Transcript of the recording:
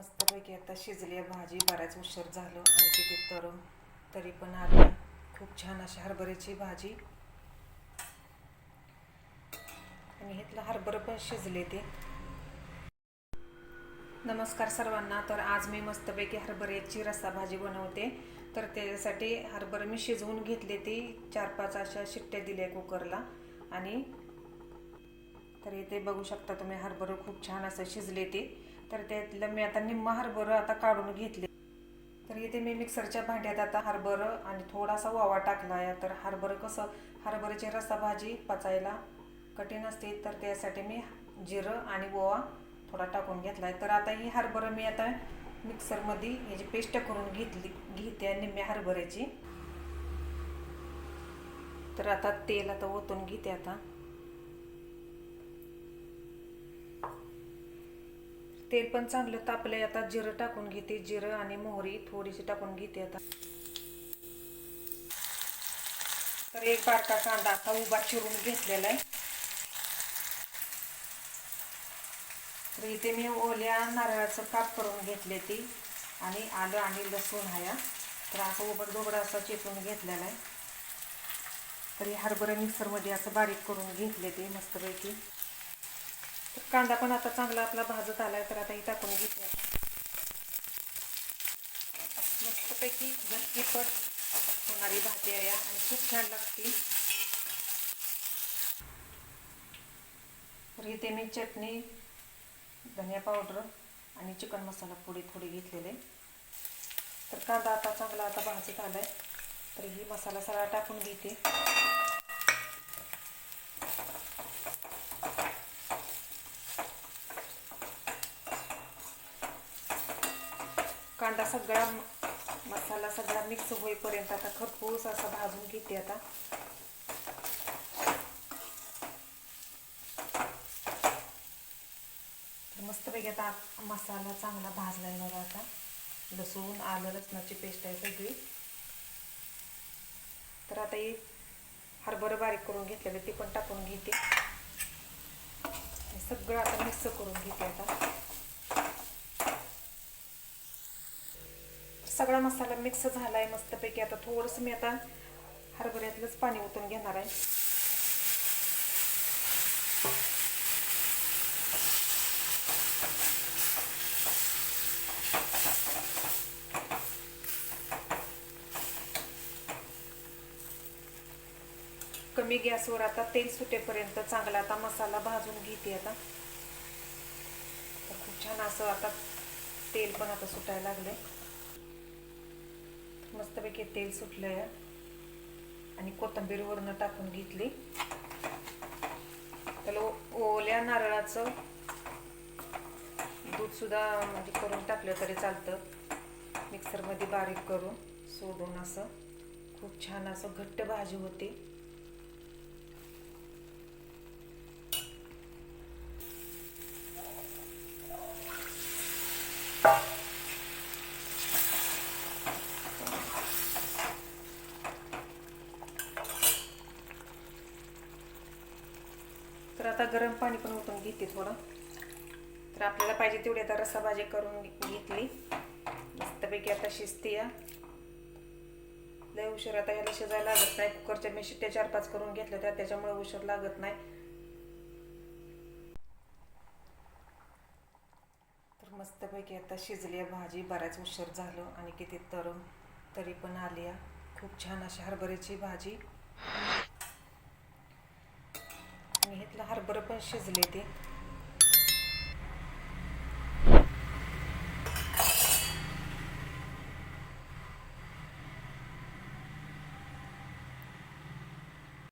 मस्तपैकी आता शिजली आहे भाजी बऱ्याच उशीर झालं आणि किती तर तरी पण आली. खूप छान अशी हरभऱ्याची भाजी. आणि इथलं हरभरं पण शिजले ते. नमस्कार सर्वांना. तर आज मी मस्तपैकी हरभऱ्याची रस्सा भाजी बनवते. तर त्याच्यासाठी हरभरं मी शिजवून घेतले ती. चार पाच अशा शिट्ट्या दिल्या कुकरला. आणि तर इथे बघू शकता तुम्ही हरभरं खूप छान असं शिजले ते. तर त्यातलं मी आता निम्म हरभरं आता काढून घेतले. तर इथे मी मिक्सरच्या भांड्यात आता हरभरं आणि थोडासा ओवा टाकला आहे. तर हरभरं कसं हरभऱ्याची रस्सा भाजी पचायला कठीण असते तर त्यासाठी मी जिरं आणि ओवा थोडा टाकून घेतला आहे. तर आता ही हरभरं मी आता मिक्सरमध्ये याची पेस्ट करून घेतली घेते निम्म्या हरभऱ्याची. तर आता तेल आता ओतून घेते आता. तेल पण चांगलं तापलंय. आता जिरं टाकून घेते. जिरं आणि मोहरी थोडीशी टाकून घेते आता. तर एक बारका कांदा आता उभा चिरून घेतलेला आहे. तर इथे मी ओल्या नारळाचं काप करून घेतले ती. आणि आलं आणि लसूण हाया तर असं उबड दोबड असं चेचून घेतलेला आहे. तर हे मिक्सरमध्ये असं बारीक करून घेतले ते मस्तपैकी. तर कांदा पण आता चांगला आपला भाजत आलाय तर आता ही टाकून घेते आता मस्तपैकी झटकीपट होणारी भाजी आहे आणि खूप छान लागते. तर इथे मी चटणी धनिया पावडर आणि चिकन मसाला पुढे थोडी घेतलेले. तर कांदा आता चांगला आता भाजत आलाय. तर ही मसाला सगळा टाकून घेते. कांदा सगळा मसाला सगळा मिक्स होईपर्यंत आता खरपूस असा भाजून घेते आता. मस्तपैकी आता मसाला चांगला भाजलाय बघा आता. लसूण आलं लसणाची पेस्ट आहे सगळी. तर आता ही हरभरं बारीक करून घेतलेलं ते पण टाकून घेते. सगळं आता मिक्स करून घेते आता. सगळा मसाला मिक्स झाला आहे मस्तपैकी आता थोडंसं मी आता हरभऱ्यातलंच पाणी ओतून घेणार आहे. कमी गॅसवर आता तेल सुटेपर्यंत चांगला आता मसाला भाजून घेते आता. तर खूप छान असं आता तेल पण आता सुटायला लागलंय. मस्तपैकी तेल सुटलं आहे आणि कोथिंबीर वरनं टाकून घेतली. त्याला ओल्या नारळाचं दूध सुद्धा म्हणजे करून टाकलं तरी चालतं. मिक्सरमध्ये बारीक करून सोडून असं खूप छान असं घट्ट भाजी होते. आता गरम पाणी पण ओतून घेते थोडं. तर आपल्याला पाहिजे तेवढी आता रस्सा भाजी करून घेतली. मस्तपैकी आता शिजते या. लय उशीर आता याला शिजायला लागत नाही. कुकरच्या मी शिट्ट्या चार पाच करून घेतल्या त्या त्याच्यामुळे उशीर लागत नाही. तर मस्तपैकी आता शिजली आहे भाजी. बऱ्याच उशीर झालं आणि किती तर तरी पण आली आहे. खूप छान अशी हरभऱ्याची भाजी. आणि इथलं हरभरं पण शिजले ते.